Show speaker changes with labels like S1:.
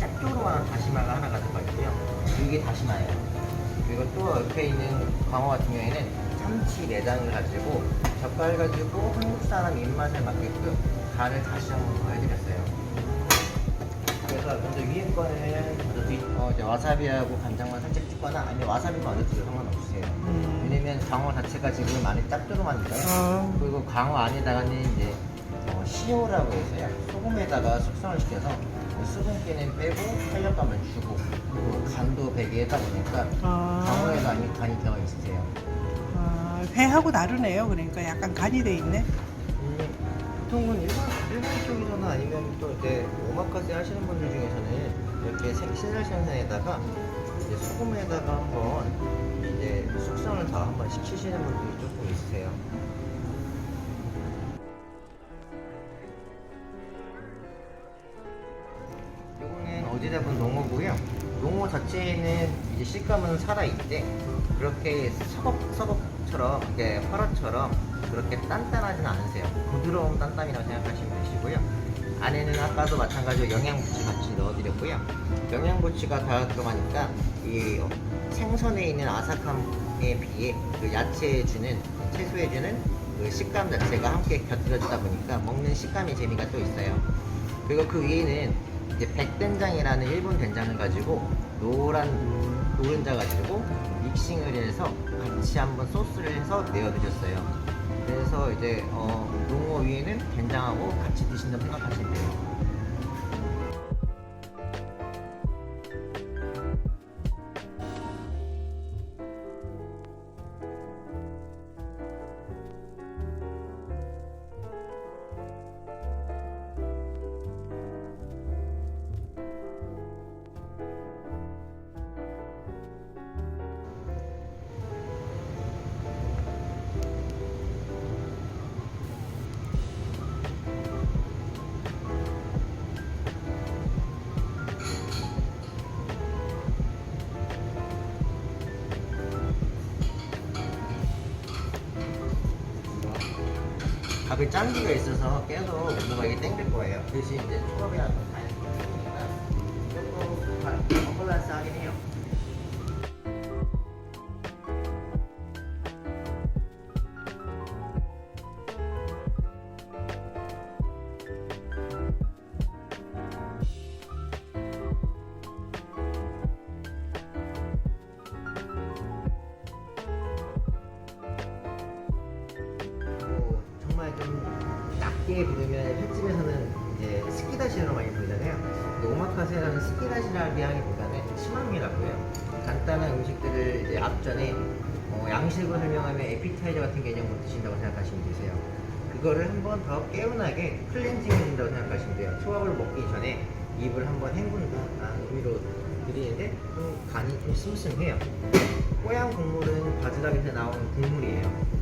S1: 짭조름한 다시마가 하나 가 들어가 있고요. 이게 다시마예요. 그리고 또 옆에 있는 광어 같은 경우에는 참치 내장을 가지고 젓갈 가지고 한국 사람 입맛에 맞게끔 간을 다시 한 번 더 해드렸어요. 그래서 먼저 위에 거는 먼저 뒤, 어, 이제 와사비하고 간장만 살짝 찍거나 아니면 와사비 먼저 드셔도 상관없으세요.
S2: 음.
S1: 왜냐면 광어 자체가 지금 많이 짭조름하니까요.
S2: 어.
S1: 그리고 광어 안에다가는 이제 어, 시오라고 해서요. 소금에다가 숙성을 시켜서 그 수분기는 빼고 탄력감을 주고 그리고 간도 배게 하다 보니까
S2: 아.
S1: 광어에도 많이 간이 들어가 있으세요.
S2: 아, 회하고 다르네요. 그러니까 약간 간이 돼 있네.
S1: 음, 보통은 일본, 일본 쪽에서는 아니면 또 이제 오마카세 하시는 분들 중에서는 이렇게 생- 신랄 생선에다가 이제 소금에다가 한번 이제 숙성을 다 한번 시키시는 분들이 조금 있으세요. 잡은 농어고요. 농어 자체에는 이제 식감은 살아있대. 그렇게 서걱서걱처럼, 이게 화로처럼 그렇게 단단하진 않으세요. 부드러운 단단이라고 생각하시면 되시고요. 안에는 아까도 마찬가지로 영양부치 같이 넣어드렸고요. 영양부치가 다 들어가니까 이 생선에 있는 아삭함에 비해 그 야채에 주는, 채소에 주는 그 식감 자체가 함께 곁들여지다 보니까 먹는 식감의 재미가 또 있어요. 그리고 그 위에는 이제 백된장이라는 일본 된장을 가지고 노란 노른자 가지고 믹싱을 해서 같이 한번 소스를 해서 내어드렸어요. 그래서 이제 어, 농어 위에는 된장하고 같이 생각하시면 밥에 짠기가 있어서 계속 뭔가 이게 땡길 거예요. 대신 이제 초밥이랑 좀 다르니까 조금 어플란스 하긴 해요. 게 부르면 횟집에서는 이제 스키다시로 많이. 근데 오마카세라는 스키다시라기 하기보다는 좀 시마미라고요. 간단한 음식들을 이제 앞전에 어, 양식을 설명하면 에피타이저 같은 개념으로 드신다고 생각하시면 되세요. 그거를 한 번 더 개운하게 클렌징 해준다고 생각하시면 돼요. 초밥을 먹기 전에 입을 한번 헹군다라는 의미로 드리는데 좀 간이 좀 슴슴해요. 뽀얀 국물은 바지락에서 나오는 국물이에요.